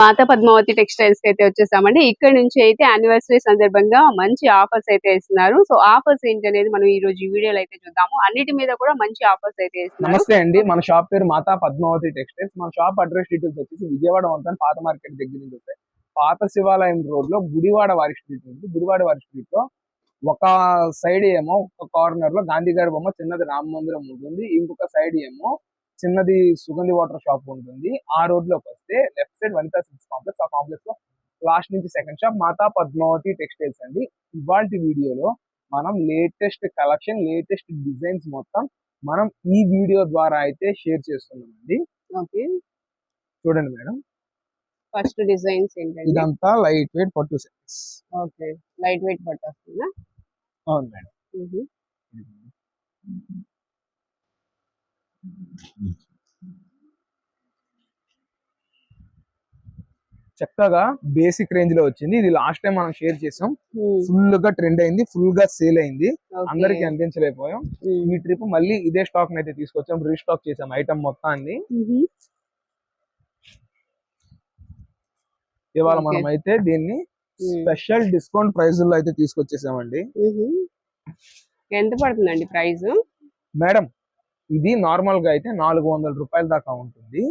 మాతా పద్మావతి టెక్స్టైల్స్కి అయితే వచ్చేసామండి. ఇక్కడ నుంచి అయితే యానివర్సరీ సందర్భంగా మంచి ఆఫర్స్ అయితే ఇస్తున్నారు సో ఆఫర్స్ ఏంటి అనేది మనం ఈ రోజు ఈ వీడియోలో అయితే చూద్దాము. అన్నిటి మీద కూడా మంచి ఆఫర్స్ అయితే ఇస్తున్నారు నమస్తే అండి. మన షాప్ పేరు మాతా పద్మావతి టెక్స్టైల్స్. మన షాప్ అడ్రస్ డీటెయిల్స్ వచ్చేసి విజయవాడ వంతన పాత మార్కెట్ దగ్గర నుంచి వస్తాయి. పాత శివాలయం రోడ్లో గుడివాడ వారి స్ట్రీట్ ఉంది. గుడివాడ వారి స్ట్రీట్లో ఒక సైడ్ ఏమో ఒక కార్నర్లో గాంధీ గారి బొమ్మ చిన్నది రామ మందిరం ఉంటుంది ఇంకొక సైడ్ ఏమో చిన్నది సుగంధి వాటర్ షాప్ ఉంటుంది. ఆ రోడ్లోకి వస్తే left side Vanitha six complex. ఆ కాంప్లెక్స్లో లాస్ట్ నుంచి second shop Mata Padmavathi textiles అండి. ఇవాళ వీడియోలో మనం లేటెస్ట్ కలెక్షన్ లేటెస్ట్ డిజైన్స్ మొత్తం మనం ఈ వీడియో ద్వారా అయితే షేర్ చేస్తున్నామండి. ఓకే. చూడండి మేడం. ఫస్ట్ డిజైన్స్ ఏంటండి? ఇదంతా లైట్ వెయిట్ పట్టు సెట్స్. ఓకే. లైట్ వెయిట్ పట్టు వస్తుందా? అవును మేడం. చక్కగా బేసిక్ రేంజ్లో వచ్చింది ఇది లాస్ట్ టైం మనం షేర్ చేసాం. ఫుల్గా ట్రెండ్ అయింది ఫుల్గా సేల్ అయింది. అందరికి అందించలేకపోయాం మ్మ్. ఈ ట్రిప్ మళ్ళీ ఇదే స్టాక్ అయితే తీసుకొచ్చాం రీస్టాక్ చేసాం ఐటమ్ మొత్తాన్ని మ్మ్. ఇవాళ. మనం అయితే దీన్ని. స్పెషల్ డిస్కౌంట్ ప్రైస్లో అయితే తీసుకొచ్చేసామండి మ్మ్. ఎంత పడుతుందండి ప్రైస్ మేడం ఇది నార్మల్గా అయితే నాలుగు వందల రూపాయల దాకా ఉంటుంది.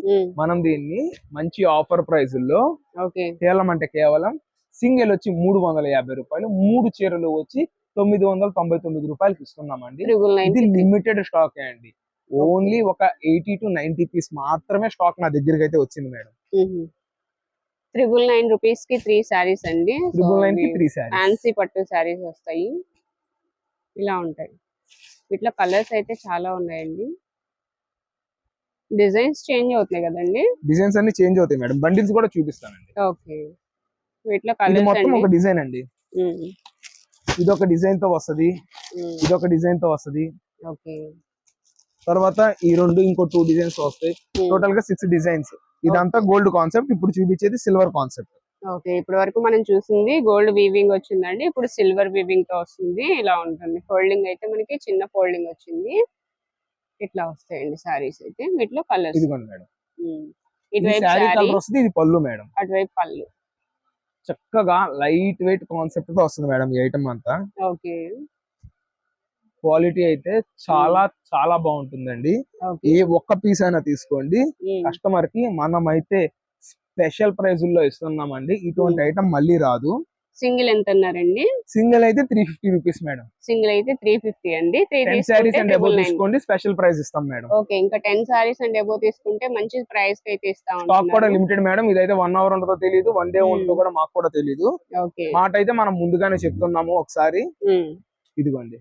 మనం దీన్ని మంచి ఆఫర్ ప్రైజుల్లో ఓకే. కేవలం అంటే కేవలం సింగిల్ వచ్చి మూడు వందల యాభై రూపాయలు మూడు చీరలు వచ్చి తొమ్మిది వందల తొంభై తొమ్మిది రూపాయలకి ఇస్తున్నామండి. ఇది లిమిటెడ్ స్టాక్ అండి. ఓన్లీ ఒక ఎయిటీ టు నైన్టీ పీస్ మాత్రమే స్టాక్ నా దగ్గరికి అయితే వచ్చింది మేడం. త్రిబుల్ నైన్ రూపీస్కి త్రీ శారీస్ అండి. ట్రిపుల్ నైన్కి త్రీ శారీ ఫ్యాన్సీ పట్టు శారీస్ వస్తాయి. ఇలా ఉంటాయి. వీటిలో కలర్స్ అయితే చాలా ఉన్నాయండి. డిజైన్స్ చేంజ్ అవుతున్నాయి కదండి? డిజైన్స్ అన్ని చేంజ్ అవుతాయి మేడం. బండిల్స్ కూడా చూపిస్తానండి. ఓకే. వీటిలో కలర్స్ మొత్తం ఒక డిజైన్ అండి. ఇది ఒక డిజైన్తో వస్తది. ఇది ఒక డిజైన్తో వస్తది. ఓకే. తర్వాత ఈ రెండు ఇంకో టూ డిజైన్స్ వస్తాయి. టోటల్గా సిక్స్ డిజైన్స్. ఇదంతా గోల్డ్ కాన్సెప్ట్. ఇప్పుడు చూపించేది సిల్వర్ కాన్సెప్ట్. ఓకే. ఇప్పటి వరకు మనం చూసింది గోల్డ్ వీవింగ్ వచ్చిందండి. ఇప్పుడు సిల్వర్ వీవింగ్తో వస్తుంది. ఇలా ఉంటుంది. ఫోల్డింగ్ అయితే మనకి చిన్న ఫోల్డింగ్ వచ్చింది. ఇట్లా వస్తాయండి శారీస్ అయితే. వీటిలో కలర్స్. ఇదిగోండి మేడం. ఇది ఇటువైపు కలర్ వస్తుంది. ఇది పళ్ళు మేడం. అటువైపు పళ్ళు. చక్కగా లైట్ వెయిట్ కాన్సెప్ట్తో వస్తుంది మేడం ఈ ఐటమ్ అంతా. ఓకే. క్వాలిటీ అయితే చాలా చాలా బాగుంటుందండి. ఏ ఒక్క పీస్ అయినా తీసుకోండి. కస్టమర్కి మనం అయితే స్పెషల్ ప్రైస్లో ఇస్తున్నామండి. ఇటువంటి. ఐటమ్ మళ్ళీ రాదు. సింగిల్ ఎంత అన్నారండి సింగిల్ అయితే three fifty rupees madam. Single అయితే త్రీ ఫిఫ్టీ అండి. త్రీ శారీస్ అండ్ తీసుకుంటే తీసుకోండి. స్పెషల్ ప్రైస్ ఇస్తాం మేడం. ఓకే ఇంకా టెన్ సారీస్ అండ్ అబౌవ్ తీసుకుంటే మంచి ప్రైస్ అయితే ఇస్తా స్టాక్ కూడా లిమిటెడ్ మేడం. ఇదైతే వన్ అవర్ ఉంటుందో తెలియదు వన్ డే. ఉంటుందో కూడా మాకు కూడా తెలియదు ఓకే. మాట అయితే మనం ముందుగానే చెప్తున్నాము ఒకసారి. ఇదిగోండి.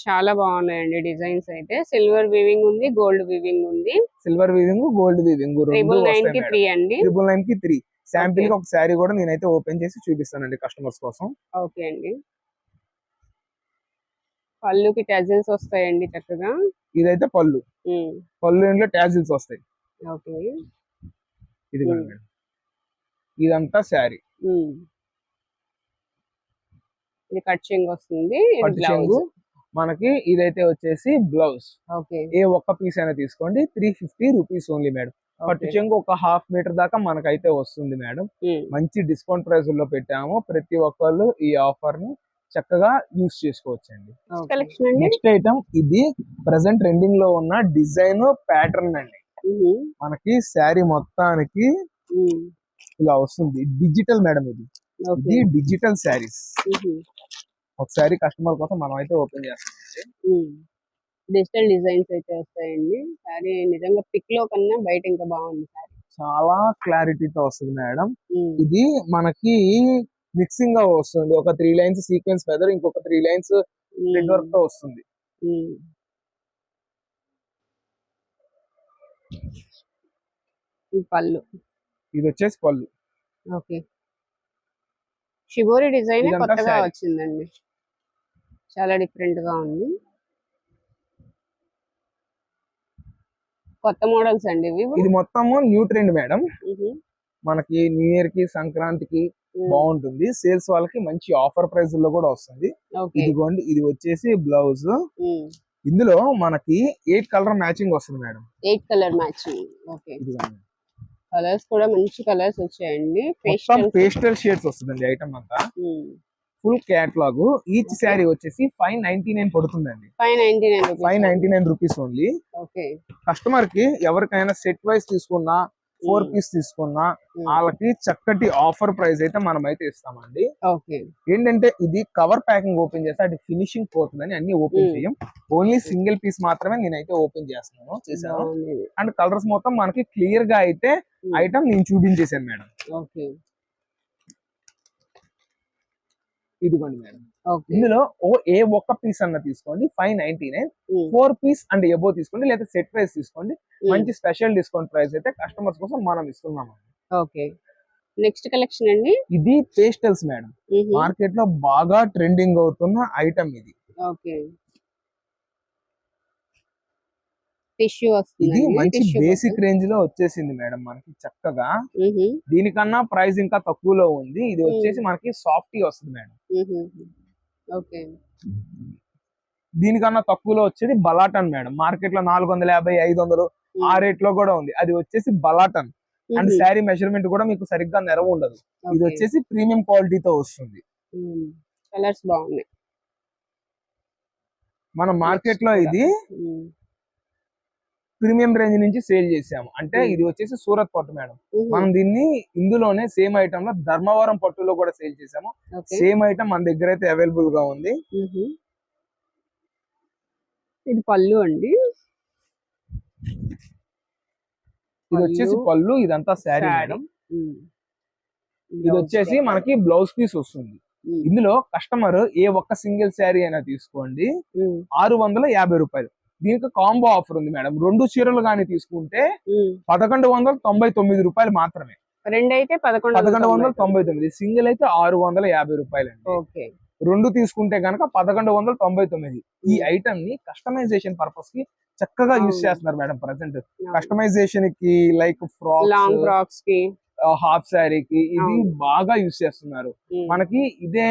చాలా బాగున్నాయండి డిజైన్స్ అయితే. సిల్వర్ వీవింగ్ ఉంది గోల్డ్ వీవింగ్ ఉంది. Silver weaving gold weaving triple నైన్కి త్రీ అండి. ట్రిపుల్ నైన్కి త్రీ శాంపిల్. కి ఒక శారీ కూడా నేనైతే ఓపెన్ చేసి చూపిస్తానండి కస్టమర్స్ కోసం. ఓకే అండి. పళ్ళుకి టజిల్స్ వస్తాయండి చక్కగా. ఇదైతే పళ్ళు. ఉమ్. పళ్ళు ఇంట్లో ట్యాజిల్స్ వస్తాయి. ఓకే ఇదిగోండి Hmm. మేడం. ఇదంతా శారీ. ఇది కట్ చెంగ్ వస్తుంది మనకి ఇదైతే వచ్చేసి బ్లౌజ్. ఓకే. ఏ ఒక్క పీస్ అయినా తీసుకోండి. Three fifty rupees only madam పట్టు. చెంగు ఒక హాఫ్ మీటర్ దాకా మనకైతే వస్తుంది మేడం ఉమ్. మంచి డిస్కౌంట్ ప్రైస్లో పెట్టాము. ప్రతి ఒక్కళ్ళు ఈ ఆఫర్ని చక్కగా యూస్ చేసుకోవచ్చండి. నెక్స్ట్ ఐటమ్ ఇది ప్రెసెంట్ ట్రెండింగ్లో ఉన్న డిజైన్ ప్యాటర్న్ అండి. ఉమ్. మనకి శారీ మొత్తానికి ఉమ్. ఇలా వస్తుంది. డిజిటల్ మేడం ఇది. ఇది డిజిటల్ శారీస్. ఒకసారి కస్టమర్ కోసం మనం అయితే ఓపెన్ చేస్తాం డిజిటల్ డిజైన్స్ అయితే వస్తాయండి. సారీ నిజంగా పిక్లో కన్నా బయట ఇంకా బాగుంది సారీ. చాలా క్లారిటీతో వస్తుంది మేడం. ఇది మనకి మిక్సింగ్గా వస్తుంది. ఒక త్రీ లైన్స్ సీక్వెన్స్ ఫెదర్ ఇంకొక త్రీ లైన్స్ థ్రెడ్ వర్క్తో వస్తుంది పళ్ళు. ఇది వచ్చేసి పళ్ళు. ఓకే. షిబోరి డిజైన్ కొత్తగా. వచ్చిందండి. చాలా డిఫరెంట్గా ఉంది. కొత్త మోడల్స్ అండి ఇవి ఇది మొత్తము న్యూ ట్రెండ్ మేడం. మనకి న్యూ ఇయర్కి సంక్రాంతికి. బాగుంటుంది. సేల్స్ వాళ్ళకి మంచి ఆఫర్ ప్రైస్లో కూడా వస్తుంది. ఇదిగోండి ఇది వచ్చేసి బ్లౌజ్. ఇందులో మనకి ఎయిట్ కలర్ మ్యాచింగ్ వస్తుంది madam. Eight colour matching. Okay. Colours కూడా మంచి కలర్స్ వచ్చాయండి. పేస్టల్ షేడ్స్ వస్తుందండి ఐటమ్ అంతా. Full catalogue each. శారీ వచ్చేసి ఫైవ్ నైన్టీ నైన్ పడుతుందండి five ninety nine rupees only okay కస్టమర్కి ఎవరికైనా సెట్ వైస్ తీసుకున్నా ఫోర్ Hmm. పీస్ తీసుకున్నా వాళ్ళకి చక్కటి ఆఫర్ ప్రైస్ అయితే మనం అయితే ఇస్తామండి. ఓకే ఏంటంటే ఇది కవర్ ప్యాకింగ్ ఓపెన్ చేస్తే అది ఫినిషింగ్ పోతుందని అన్ని ఓపెన్ Hmm. చేయం. ఓన్లీ సింగిల్ పీస్ మాత్రమే నేనైతే ఓపెన్ చేస్తున్నాను చేశాను. అండ్ కలర్స్ మొత్తం మనకి క్లియర్గా అయితే ఐటమ్ నేను చూపించేసాను మేడం ఓకే ఇదిగోండి మేడం. ఇందులో ఓ ఏ ఒక్క పీస్ అన్న తీసుకోండి five ninety nine four piece and above తీసుకోండి లేదా సెట్ ప్రైస్ తీసుకోండి. మంచి స్పెషల్ డిస్కౌంట్ ప్రైస్ అయితే కస్టమర్స్ కోసం మనం ఇస్తున్నాం ఓకే. నెక్స్ట్ కలెక్షన్ అండి. ఇది పేస్టల్స్ మేడం. మార్కెట్లో బాగా ట్రెండింగ్ అవుతున్న ఐటమ్ ఇది. ఓకే. టిష్యూ వస్తుంది ఇది మంచి బేసిక్ రేంజ్లో వచ్చేసింది మేడం మనకి చక్కగా. దీనికన్నా ప్రైస్ ఇంకా తక్కువలో ఉంది. ఇది వచ్చేసి మనకి సాఫ్ట్ వస్తుంది మేడం. ఓకే. దీనికన్నా తక్కువలో వచ్చేది బలాటన్ మేడం. మార్కెట్లో నాలుగు వందల యాభై ఐదు వందలు ఆ రేట్లో కూడా ఉంది. అది వచ్చేసి బలాటన్. అండ్ శారీ మెజర్మెంట్ కూడా మీకు సరిగ్గా నెరవ ఉండదు. ఇది వచ్చేసి ప్రీమియం క్వాలిటీతో వస్తుంది. కలర్స్ బాగున్నాయి. మన మార్కెట్లో ఇది ప్రీమియం రేంజ్ నుంచి సేల్ చేసాము అంటే. ఇది వచ్చేసి సూరత్ పట్టు మేడం. మనం దీన్ని ఇందులోనే సేమ్ ఐటమ్లో ధర్మవరం పట్టులో కూడా సేల్ చేసాము సేమ్ ఐటమ్ మన దగ్గర అయితే అవైలబుల్గా ఉంది. ఇది పళ్ళు అండి. ఇది వచ్చేసి పళ్ళు. ఇదంతా శారీ. మేడం. ఇది వచ్చేసి మనకి బ్లౌజ్ పీస్ వస్తుంది. ఇందులో కస్టమర్ ఏ ఒక్క సింగిల్ శారీ అయినా తీసుకోండి. ఆరు వందల యాభై రూపాయలు. దీనికి కాంబో ఆఫర్ ఉంది మేడం. రెండు చీరలు కానీ తీసుకుంటే పదకొండు వందల తొంభై తొమ్మిది రూపాయలు మాత్రమే. రెండు అయితే పదకొండు పదకొండు వందల తొంభై తొమ్మిది. సింగిల్ అయితే ఆరు వందల యాభై రూపాయలు అండి ఓకే. రెండు తీసుకుంటే గనక పదకొండు వందల తొంభై తొమ్మిది. ఈ ఐటమ్ని కస్టమైజేషన్ పర్పస్కి చక్కగా యూజ్. చేస్తున్నారు మేడం ప్రజెంట్ కస్టమైజేషన్కి లైక్ ఫ్రాక్ లాంగ్ ఫ్రాక్స్కి. హాఫ్ శారీకి ఇది. బాగా యూజ్ చేస్తున్నారు. మనకి ఇదే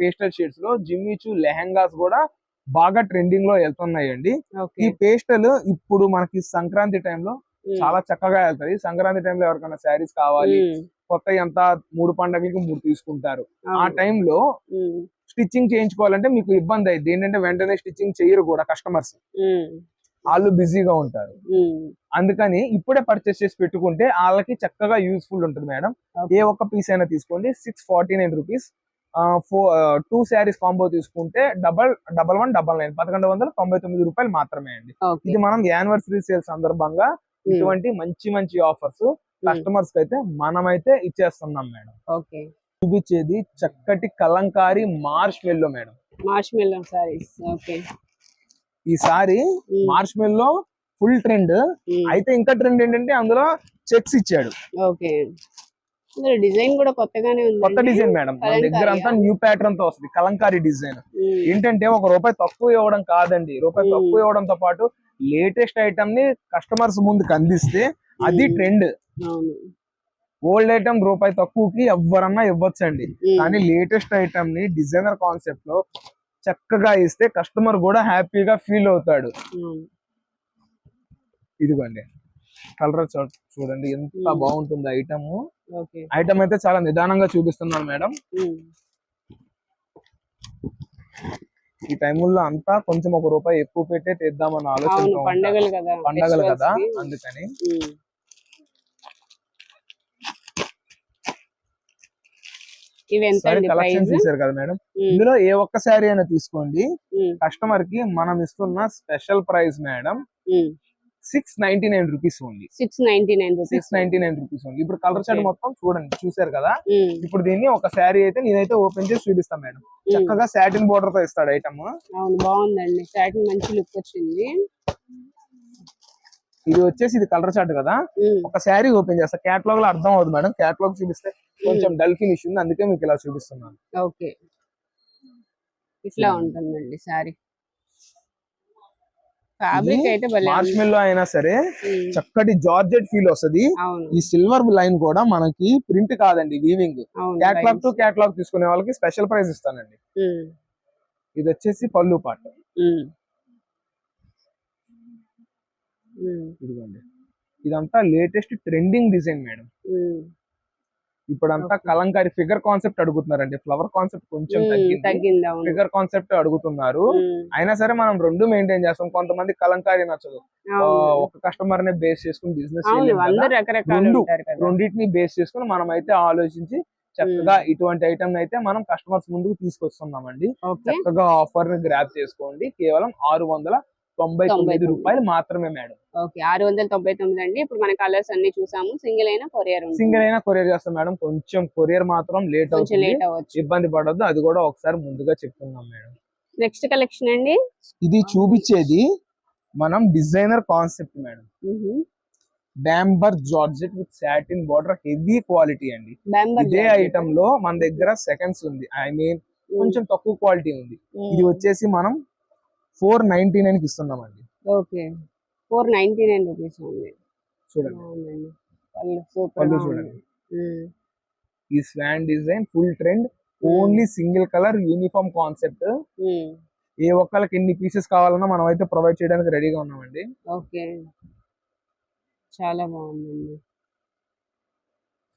పేస్టల్ షేడ్స్లో జిమ్మిచు లెహంగాస్ కూడా బాగా ట్రెండింగ్లో వెళ్తున్నాయండి. ఈ పేస్టల్ ఇప్పుడు మనకి సంక్రాంతి టైంలో చాలా చక్కగా వెళ్తాయి. సంక్రాంతి టైంలో ఎవరికైనా శారీస్ కావాలి కొత్త ఎంత మూడు పండగలకి మూడు తీసుకుంటారు. ఆ టైంలో స్టిచ్చింగ్ చేయించుకోవాలంటే మీకు ఇబ్బంది అయింది ఏంటంటే వెంటనే స్టిచ్చింగ్ చేయరు కూడా కస్టమర్స్ వాళ్ళు బిజీగా ఉంటారు. అందుకని ఇప్పుడే పర్చేస్ చేసి పెట్టుకుంటే వాళ్ళకి చక్కగా యూస్ఫుల్ ఉంటుంది మేడం. ఏ ఒక్క పీస్ అయినా తీసుకోండి. Six forty nine rupees four two saris combo తీసుకుంటే double double one double nine పదకొండు వందల తొంభై తొమ్మిది రూపాయలు మాత్రమే అండి. ఇది మనం యానివర్సరీ సేల్ సందర్భంగా ఇటువంటి మంచి మంచి ఆఫర్స్ కస్టమర్స్కి అయితే మనమైతే ఇచ్చేస్తున్నాం మేడం. ఓకే. చూపించేది చక్కటి kalamkari marshmallow madam. Marshmallow saris okay. ఈ sari marshmallow full trend అయితే ఇంకా ట్రెండ్ ఏంటంటే అందులో చెక్స్ ఇచ్చాడు. ఓకే. డిజైన్ కూడా కొత్తగానే ఉంది కొత్త డిజైన్ మేడం. మన దగ్గర అంతా న్యూ ప్యాటర్న్తో వస్తుంది. కలంకారీ డిజైన్. ఏంటంటే ఒక రూపాయి తక్కువ ఇవ్వడం కాదండి. రూపాయి. తక్కువ ఇవ్వడంతో పాటు లేటెస్ట్ ఐటమ్ని కస్టమర్స్ ముందుకు అందిస్తే అది. ట్రెండ్ ఓల్డ్ ఐటమ్ రూపాయి తక్కువకి ఎవరన్నా ఇవ్వచ్చండి. కానీ లేటెస్ట్ ఐటమ్ని డిజైనర్ కాన్సెప్ట్లో చక్కగా ఇస్తే కస్టమర్ కూడా హ్యాపీగా ఫీల్ అవుతాడు. ఇదిగోండి. కలర్ చూడండి ఎంత. బాగుంటుంది ఐటమ్. ఐటమ్ అయితే చాలా నిదానంగా చూపిస్తున్నాను మేడం. ఈ టైముల్లో అంతా కొంచెం ఒక రూపాయి ఎక్కువ పెట్టే తెద్దామన్న ఆలోచన పండగలు కదా పండగలు. అందుకని. కలెక్షన్ చూసారు కదా మేడం. ఇందులో ఏ ఒక్క శారీ అయినా తీసుకోండి. కస్టమర్కి మనం ఇస్తున్న special price madam. Six ninety nine rupees ఉంది six ninety nine six ninety nine rupees ఉంది ఇప్పుడు కలర్ చార్ట్ Okay. మొత్తం చూడండి చూసారు కదా? ఇప్పుడు దీన్ని ఒక శారీ అయితే నేనైతే ఓపెన్ చేసి చూపిస్తాను మేడం. Hmm. చక్కగా సాటిన్ బోర్డర్తో ఇస్తాడు ఐటమ్ అవును బాగుందండి. సాటిన్ మంచి లుక్ వచ్చింది. ఇది వచ్చేసి ఇది కలర్ చార్ట్ కదా? ఉమ్. ఒక శారీ ఓపెన్ చేస్తా. క్యాటలాగ్లో అర్థం అవుతుంది మేడం. క్యాటలాగ్ చూపిస్తే కొంచెం డల్ ఫినిష్ ఉంది అందుకే మీకు ఇలా చూపిస్తున్నాను. ఓకే ఇట్లా Hmm. ఉంటుందండి సారీ ఫ్యాబ్రిక్ అయితే అయినా సరే. చక్కటి జార్జెట్ ఫీల్ వస్తది. ఈ సిల్వర్ లైన్ కూడా మనకి ప్రింట్ కాదండి వీవింగ్ క్యాటలాగ్ టు. క్యాటలాగ్ తీసుకునే వాళ్ళకి స్పెషల్ ప్రైస్ ఇస్తానండి. ఇది వచ్చేసి పళ్ళు పాట. ఇదిగోండి. ఇదంతా లేటెస్ట్ ట్రెండింగ్ డిజైన్ మేడం ఇప్పుడంతా. కలంకారీ ఫిగర్ కాన్సెప్ట్ అడుగుతున్నారండి. ఫ్లవర్ కాన్సెప్ట్ కొంచెం తగ్గింది. ఫిగర్ కాన్సెప్ట్ అడుగుతున్నారు. అయినా సరే మనం రెండు మెయింటైన్ చేస్తాం. కొంతమంది కలంకారీ నచ్చదు. ఒక కస్టమర్ నే బేస్ చేసుకుని బిజినెస్ రెండు రెండింటిని బేస్ చేసుకుని మనం అయితే ఆలోచించి చక్కగా ఇటువంటి ఐటమ్ అయితే మనం కస్టమర్స్ ముందుకు తీసుకొస్తున్నామండి. చక్కగా ఆఫర్ని గ్రాప్ చేసుకోండి. కేవలం ఆరు వందల తొంభై తొమ్మిది. రూపాయలు మాత్రమే మేడం. ఓకే ఆరు వందల తొంభై తొమ్మిది అండి. ఇప్పుడు మన కలర్స్ అన్ని చూసాము. సింగిల్ అయినా కొరియర్ సింగిల్ అయినా కొరియర్ చేస్తాం మేడం. కొంచెం కొరియర్ మాత్రం లేట్ అవుతుంది. లేట్ అవ్వచ్చు. ఇబ్బంది పడొద్దు. అది కూడా ఒకసారి ముందుగా చెప్తున్నాం మేడం. నెక్స్ట్ కలెక్షన్ అండి? ఇది చూపించేది మనం designer concept madam. డాంబర్ georgette with satin border. Heavy quality అండి. ఇదే. ఐటమ్లో మన దగ్గర సెకండ్స్ ఉంది. ఐ మీన్ కొంచెం తక్కువ క్వాలిటీ ఉంది. ఇది వచ్చేసి మనం ఫోర్ నైన్టీ నైన్కి ఇస్తున్నామండి. Okay. Four ninety nine rupees ఉంది చూడండి. పళ్ళు సూపర్ చూడండి. ఈ swan design full trend. Only single colour uniform concept. ఏ ఒక్కరికి ఎన్ని పీసెస్ కావాలన్నా మనం అయితే ప్రొవైడ్ చేయడానికి రెడీగా ఉన్నామండి. ఓకే. చాలా బాగుందండి.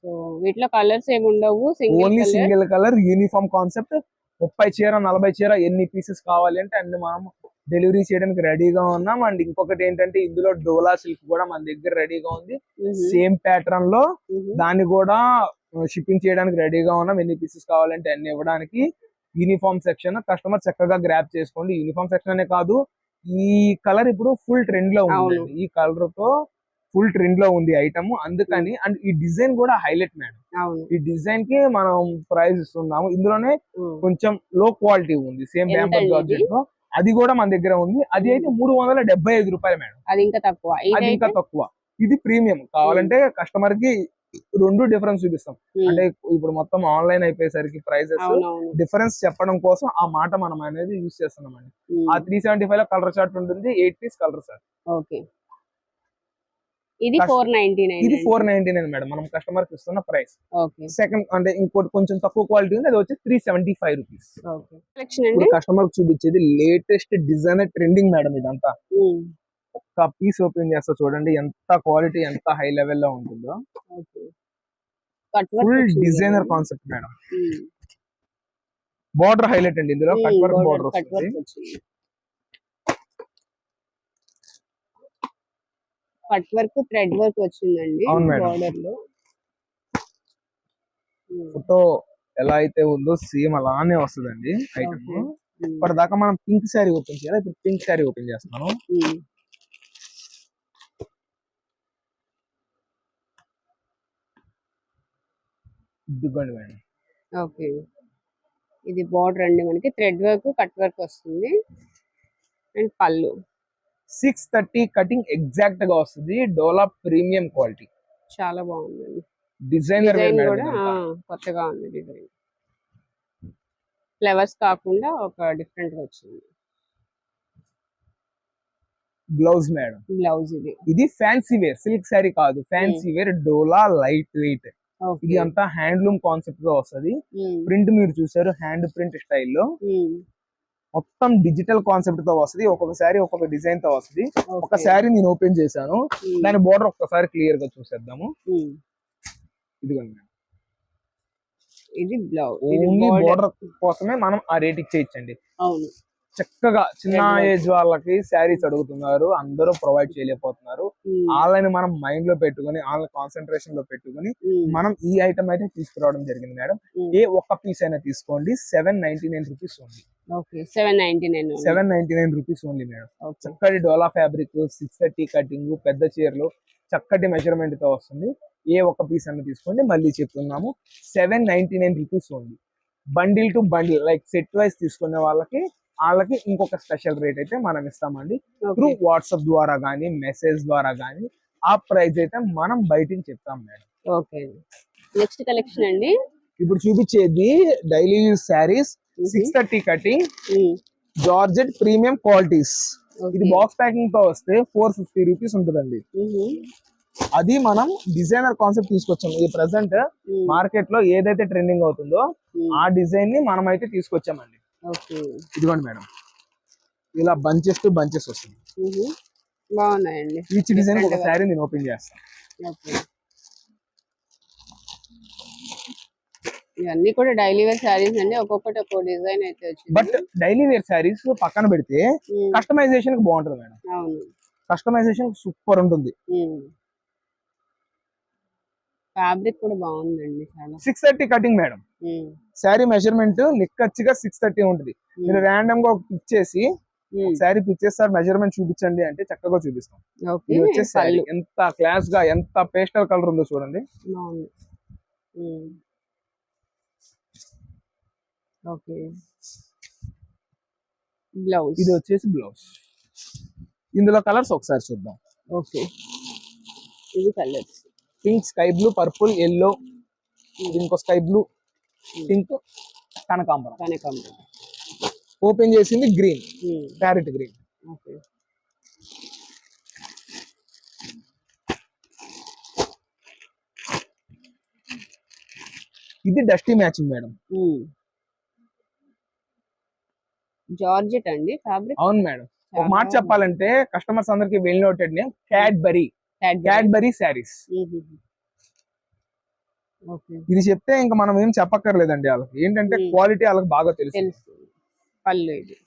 సో వీటిలో కలర్స్ ఏమి ఉండవు only single colour uniform concept. ముప్పై చీర నలభై చీర ఎన్ని పీసెస్ కావాలి అంటే అన్ని మనం డెలివరీ చేయడానికి రెడీగా ఉన్నాం. అండ్ ఇంకొకటి ఏంటంటే ఇందులో డోలా సిల్క్ కూడా మన దగ్గర రెడీగా ఉంది. సేమ్ ప్యాటర్న్లో దాన్ని కూడా షిప్పింగ్ చేయడానికి రెడీగా ఉన్నాం. ఎన్ని పీసెస్ కావాలంటే అన్ని ఇవ్వడానికి. యూనిఫామ్ సెక్షన్ కస్టమర్ చక్కగా గ్రాప్ చేసుకోండి. యూనిఫామ్ సెక్షన్ అనే కాదు ఈ కలర్ ఇప్పుడు ఫుల్ ట్రెండ్లో ఉంది. ఈ కలర్తో ఫుల్ ట్రెండ్లో ఉంది ఐటమ్ అందుకని అండ్ ఈ డిజైన్ కూడా హైలైట్ మేడం ఈ డిజైన్కి మనం ప్రైస్ ఇస్తున్నాము. ఇందులోనే కొంచెం లో క్వాలిటీ ఉంది. సేమ్ బ్యాంబర్ జార్జెట్లో. అది కూడా మన దగ్గర ఉంది. అది అయితే మూడు వందల డెబ్బై ఐదు రూపాయలు మేడం. అది ఇంకా తక్కువ. అది ఇంకా తక్కువ. ఇది ప్రీమియం. కావాలంటే కస్టమర్కి రెండు డిఫరెన్స్ చూపిస్తాం. అంటే ఇప్పుడు మొత్తం ఆన్లైన్ అయిపోయేసరికి ప్రైజెస్ డిఫరెన్స్ చెప్పడం కోసం ఆ మాట మనం అనేది యూజ్ చేస్తున్నాం అండి ఆ త్రీ సెవెంటీ ఫైవ్లో కలర్ చార్ట్ ఉంటుంది eight piece colour chart. Okay. ఇది ఫోర్ నైన్టీ నైన్ ఇది ఫోర్ నైన్టీ నైన్ మేడం మనం కస్టమర్కి ఇస్తున్న ప్రైస్ ఓకే సెకండ్ అంటే ఇంకోటి కొంచెం తక్కువ క్వాలిటీ ఉంది అది వచ్చి three seventy five rupees okay collection అండి? ఇప్పుడు కస్టమర్ చూపించేది లేటెస్ట్ డిజైన్ ట్రెండింగ్ మేడం ఇదంతా. మ్, ఒక్క పీస్ ఓపెన్ చేస్తా చూడండి ఎంత క్వాలిటీ ఎంత హై లెవెల్లో ఉంటుందో. Full designer. Concept madam border highlight అండి ఇందులో కట్ వర్క్ బార్డర్ వస్తుంది వర్క్ వచ్చింది కట్ వర్క్ థ్రెడ్ వర్క్ వచ్చిందండి. బార్డర్లో ఫోటో ఎలా అయితే ఉందో సేమ్ అలానే వస్తుందండి ఐటమ్. ఇప్పటిదాకా మనం పింక్ శారీ ఓపెన్ చేయాలి? ఇప్పుడు పింక్ శారీ ఓపెన్ చేస్తున్నాను. మ్, ఇదిగోండి మేడం. ఓకే. ఇది బార్డర్ అండి మనకి. థ్రెడ్ వర్క్ కట్ వర్క్ వస్తుంది. అండ్ పళ్ళు. సిక్స్ థర్టీ కటింగ్ ఎగ్జాక్ట్గా వస్తుంది. Dola premium quality. చాలా బాగుందండి. డిజైనర్ కొత్తగా ఉంది డిజైన్. ఫ్లవర్స్ కాకుండా ఒక డిఫరెంట్గా వచ్చింది. Blouse madam. బ్లౌజ్ ఇది. ఇది ఫ్యాన్సీ వేర్ సిల్క్ శారీ కాదు. Fancy wear dola light weight ఇది అంతా హ్యాండ్లూమ్ కాన్సెప్ట్గా వస్తది. ప్రింట్ మీరు చూసారు హ్యాండ్ ప్రింట్ స్టైల్లో మొత్తం డిజిటల్ కాన్సెప్ట్తో వస్తది. ఒక్కొక్క శారీ ఒక్కొక్క డిజైన్తో వస్తది. ఒక. శారీ నేను ఓపెన్ చేశాను. దాని బోర్డర్ ఒక్కసారి క్లియర్గా చూసేద్దాము. ఇదిగోండి ఇది ఓన్లీ. బోర్డర్ కోసమే మనం ఆ రేట్ ఇచ్చేయచ్చండి. అవును. చక్కగా చిన్న. ఏజ్ వాళ్ళకి శారీస్ అడుగుతున్నారు. అందరూ ప్రొవైడ్ చేయలేకపోతున్నారు. వాళ్ళని మనం మైండ్లో పెట్టుకుని వాళ్ళ కాన్సన్ట్రేషన్లో పెట్టుకుని మనం ఈ ఐటమ్ అయితే తీసుకురావడం జరిగింది మేడం. ఏ ఒక్క పీస్ అయినా తీసుకోండి. Seven ninety nine rupees okay seven ninety nine rupees only madam. చక్కటి dola fabric six thirty cutting పెద్ద చీరలు చక్కటి మెజర్మెంట్తో వస్తుంది. ఏ ఒక్క పీస్ అన్న తీసుకోండి మళ్ళీ చెప్తున్నాము. Seven ninety nine rupees only. Bundle to bundle like set wise తీసుకునే వాళ్ళకి వాళ్ళకి ఇంకొక స్పెషల్ రేట్ అయితే మనం ఇస్తామండి. త్రూ వాట్సాప్ ద్వారా కానీ మెసేజ్ ద్వారా కానీ ఆ ప్రైస్ అయితే మనం బయటికి చెప్తాం మేడం. ఓకే. నెక్స్ట్ కలెక్షన్ అండి. ఇప్పుడు చూపించేది daily use saris. Six thirty cutting georgette premium qualities. ఇది. బాక్స్ ప్యాకింగ్తో వస్తే ఫోర్ ఫిఫ్టీ రూపీస్ ఉంటుందండి. అది మనం డిజైనర్ కాన్సెప్ట్ తీసుకొచ్చాం. ఈ ప్రెసెంట్ మార్కెట్లో ఏదైతే ట్రెండింగ్ అవుతుందో ఆ డిజైన్ని మనం అయితే తీసుకొచ్చామండి. ఓకే. ఇదిగోండి మేడం. ఇలా బంచెస్ టు బంచెస్ వస్తుంది. బాగున్నాయండి. ఈచ్ డిజైన్ ఒక. శారీ నేను ఓపెన్ చేస్తాను. ఇవన్నీ కూడా డైలీ వేర్ శారీస్ అండి. ఒక్కొక్కటి ఒక్కో డిజైన్ అయితే వచ్చింది. బట్ డైలీ వేర్ శారీస్ పక్కన పెడితే కస్టమైజేషన్ బాగుంటుంది మేడం. అవును. కస్టమైజేషన్ సూపర్ ఉంటుంది. ఫ్యాబ్రిక్ కూడా బాగుందండి చాలా. Six thirty cutting madam. Sari measurement నిక్కచ్చిగా సిక్స్ థర్టీ ఉంటుంది. మీరు ర్యాండమ్గా ఇచ్చేసి శారీ పిక్చేసి సార్ మెజర్మెంట్ చూపించండి అంటే చక్కగా చూపిస్తాం. వచ్చేసి ఎంత క్లాస్గా ఎంత పేస్టల్ కలర్ ఉందో చూడండి. ఓకే. బ్లౌజ్. ఇది వచ్చేసి బ్లౌజ్. ఇందులో కలర్స్ ఒకసారి చూద్దాం. ఓకే. ఇది colours. Pink sky blue purple yellow. ఇంకో స్కై బ్లూ పింక్ కనకాంబరం. కనకాంబరం. ఓపెన్ చేసింది green um, parrot green. Okay. ఇది డస్టీ మ్యాచింగ్ మేడం. జార్జెట్ అండి ఫ్యాబ్రిక్ అవును మేడం. ఒక మాట చెప్పాలంటే కస్టమర్స్ అందరికి well noted name Cadbury. Cadbury. Saris. ఇది చెప్తే ఇంకా మనం ఏం చెప్పక్కర్లేదండి వాళ్ళకి. ఏంటంటే. క్వాలిటీ వాళ్ళకి బాగా తెలుసు. పళ్ళు ఇది.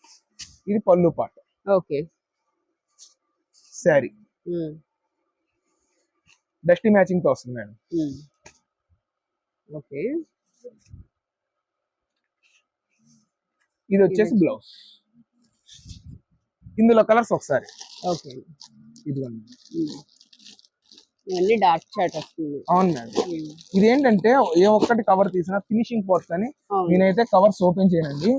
ఇది పళ్ళు పాట. ఓకే. శారీ. డస్టీ మ్యాచింగ్తో వస్తుంది మేడం. ఓకే. ఇది వచ్చేసి బ్లౌజ్. ఇందులో కలర్స్ ఒకసారి. ఓకే. ఇదిగోండి. ఉమ్. ఇవన్నీ డార్క్ చాట్ వస్తుంది. అవును మేడం. ఇది ఏంటంటే ఏ ఒక్కటి కవర్ తీసినా ఫినిషింగ్ పోర్ట్స్ అని నేనైతే కవర్స్ ఓపెన్ చేయనండి.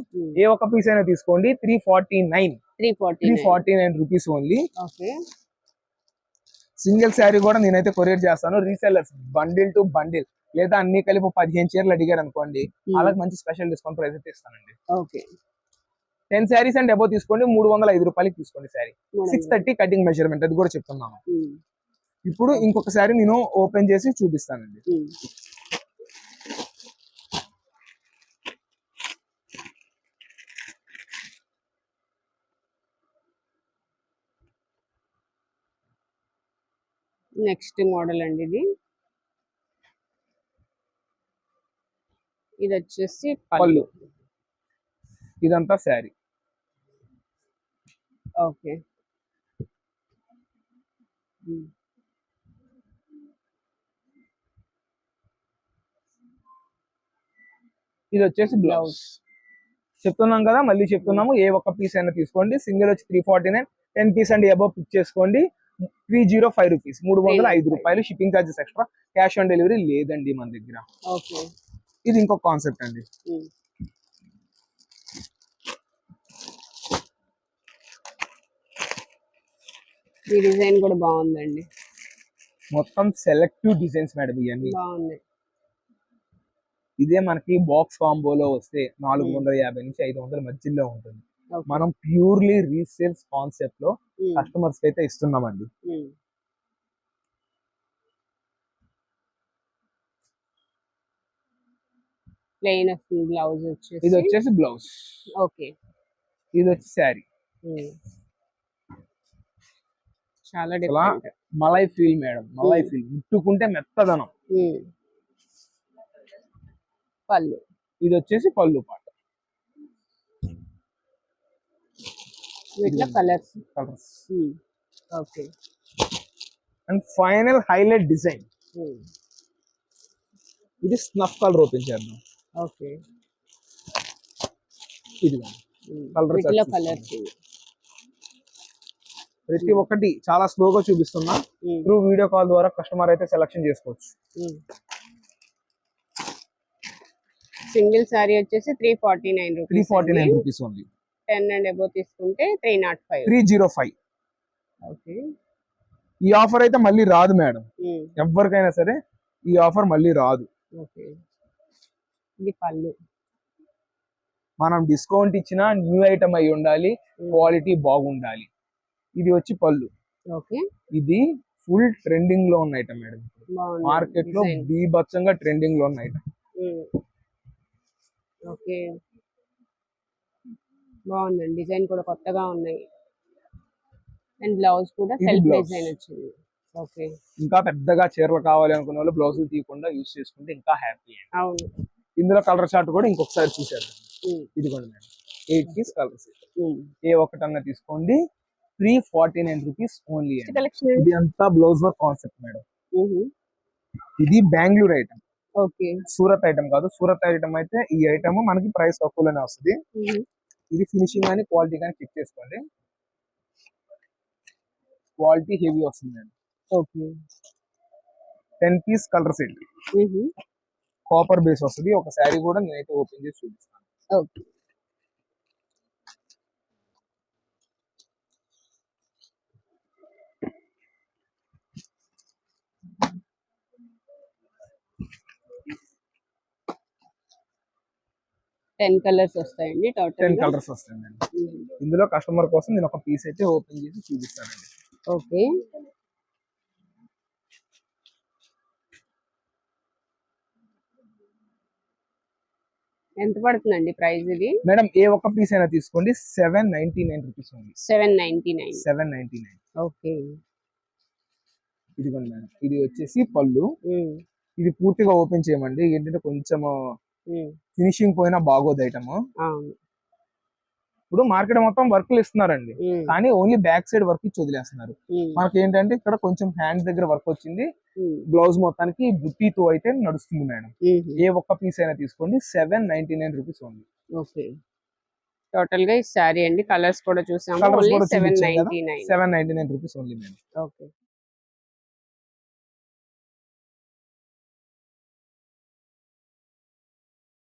ఏ ఒక్క పీస్ అయినా తీసుకోండి. Three forty nine three forty three forty nine rupees only okay. Single sari కూడా నేనైతే కొరియర్ చేస్తాను. Resellers bundle to bundle. లేదా అన్ని కలిపి పదిహేను చీరలు అడిగారు అనుకోండి అలాగే మంచి స్పెషల్ డిస్కౌంట్ ప్రైస్ అయితే ఇస్తానండి. Okay. Ten saris and above తీసుకోండి మూడు వందల ఐదు రూపాయలకి తీసుకోండి sari six thirty cutting measurement అది కూడా చెప్తున్నాను. ఇప్పుడు ఇంకొక శారీ నేను ఓపెన్ చేసి చూపిస్తానండి. నెక్స్ట్ మోడల్ అండి ఇది. ఇది వచ్చేసి పళ్ళు. ఇదంతా శారీ. ఓకే. ఇది వచ్చేసి బ్లౌజ్. చెప్తున్నాం కదా మళ్ళీ చెప్తున్నాము ఏ ఒక్క పీస్ అయినా తీసుకోండి. సింగిల్ వచ్చి three forty nine ten piece and above pick చేసుకోండి. త్రీ జీరో ఫైవ్ రూపీస్ మూడు వందల ఐదు రూపాయలు shipping charges extra cash on delivery లేదండి మన దగ్గర. ఓకే. ఇది ఇంకొక కాన్సెప్ట్ అండి. ఈ డిజైన్ కూడా బాగుందండి. మొత్తం సెలెక్టివ్ డిజైన్స్ మేడం ఇవన్నీ. బాగుంది. ఇదే మనకి బాక్స్ కాంబోలో వస్తే నాలుగు వందల యాభై నుంచి ఐదు వందల మధ్యలో ఉంటుంది. మనం ప్యూర్లీ రీసేల్స్ కాన్సెప్ట్లో కస్టమర్స్ అయితే ఇస్తున్నామండి. ప్లెయిన్ వస్తుంది బ్లౌజ్ ఇది వచ్చేసి వచ్చేసి బ్లౌజ్. ఓకే. ఇది వచ్చి శారీ. చాలా different. Malai feel madam malai. Feel. ముట్టుకుంటే మెత్తదనం. పళ్ళు. ఇది వచ్చేసి పళ్ళు పాట. వీటిలో colours. Colours. Okay. And final highlight design. ఇది స్నఫ్ కలర్ ఓపెన్ చేద్దాం. ఓకే. ఇది కలర్స్ ప్రతి ఒక్కటి చాలా స్లోగా చూపిస్తున్నా. త్రూ వీడియో కాల్ ద్వారా కస్టమర్ అయితే సెలెక్షన్ చేసుకోవచ్చు. సింగిల్ సారీ వచ్చేసి three forty nine three forty nine rupees only ten and above తీసుకుంటే three naught five three zero five okay. ఈ ఆఫర్ అయితే మళ్ళీ రాదు మేడం. ఎవరికైనా సరే ఈ ఆఫర్ మళ్ళీ రాదు. ఓకే. ఇది పళ్ళు. మనం డిస్కౌంట్ ఇచ్చినా న్యూ ఐటమ్ అయి ఉండాలి క్వాలిటీ బాగుండాలి. ఇది వచ్చి పళ్ళు. ఓకే. ఇది ఫుల్ ట్రెండింగ్లో ఉన్న ఐటమ్ మేడం. మార్కెట్లో. బీభత్సంగా ట్రెండింగ్లో ఉన్న ఐటమ్. ఉమ్. ఓకే. బాగుందండి. డిజైన్ కూడా కొత్తగా ఉన్నాయి. అండ్ బ్లౌజ్ కూడా సెల్ఫ్. డిజైన్ వచ్చింది. ఓకే. ఇంకా పెద్దగా చీరలు కావాలి అనుకునే వాళ్ళు బ్లౌజులు తీయకుండా యూస్ చేసుకుంటే ఇంకా హ్యాపీ అవును. ఇందులో కలర్ చార్ట్ కూడా ఇంకొకసారి చూసేద్దాం. ఇదిగోండి మేడం. Eight piece colours. ఏ ఒక్కటన్నా తీసుకోండి. Three forty nine rupees only ఇది అంతా బ్లౌజ్ వర్క్ కాన్సెప్ట్ మేడం. ఇది Bengaluru item okay. Surat item కాదు. సూరత్ ఐటమ్ అయితే ఈ ఐటమ్ మనకి ప్రైస్ తక్కువలోనే వస్తుంది. ఇది ఫినిషింగ్ కానీ క్వాలిటీ కానీ చెక్ చేసుకోండి. క్వాలిటీ హెవీ వస్తుంది madam. Okay. Ten piece colour set copper base వస్తుంది. ఒక శారీ కూడా నేనైతే ఓపెన్ చేసి చూపిస్తాను. ఓకే. టెన్ కలర్స్ వస్తాయండి టెన్ టోటల్ కలర్స్ వస్తాయి మేడం ఇందులో కస్టమర్ కోసం నేను ఒక పీస్ అయితే ఓపెన్ చేసి చూపిస్తానండి. ఓకే ఎంత పడుతుందండి ప్రైస్ ఇది? మేడం ఏ ఒక్క పీస్ అయినా తీసుకోండి. సెవెన్ నైన్టీ నైన్ రూపీస్ ఉంది. Seven ninety nine. Seven ninety nine. Okay. ఇదిగోండి మేడం. ఇది వచ్చేసి పళ్ళు. ఇది పూర్తిగా ఓపెన్ చేయమండి. ఏంటంటే కొంచెం ఫినిషింగ్ పోయినా బాగోదు ఐటమ్. ఇప్పుడు మార్కెట్ మొత్తం వర్క్లు ఇస్తున్నారండి. కానీ ఓన్లీ బ్యాక్ సైడ్ వర్క్ ఇచ్చి వదిలేస్తున్నారు. మనకి ఏంటంటే ఇక్కడ కొంచెం హ్యాండ్ దగ్గర వర్క్ వచ్చింది. బ్లౌజ్ మొత్తానికి బుట్టీతో అయితే నడుస్తుంది మేడం. ఏ ఒక్క పీస్ అయినా తీసుకోండి. సెవెన్ నైన్టీ నైన్ రూపీస్ ఉంది ఓకే. టోటల్గా ఈ సారీ అండి. కలర్స్ కూడా చూసాము. Seven ninety nine rupees only madam. Okay.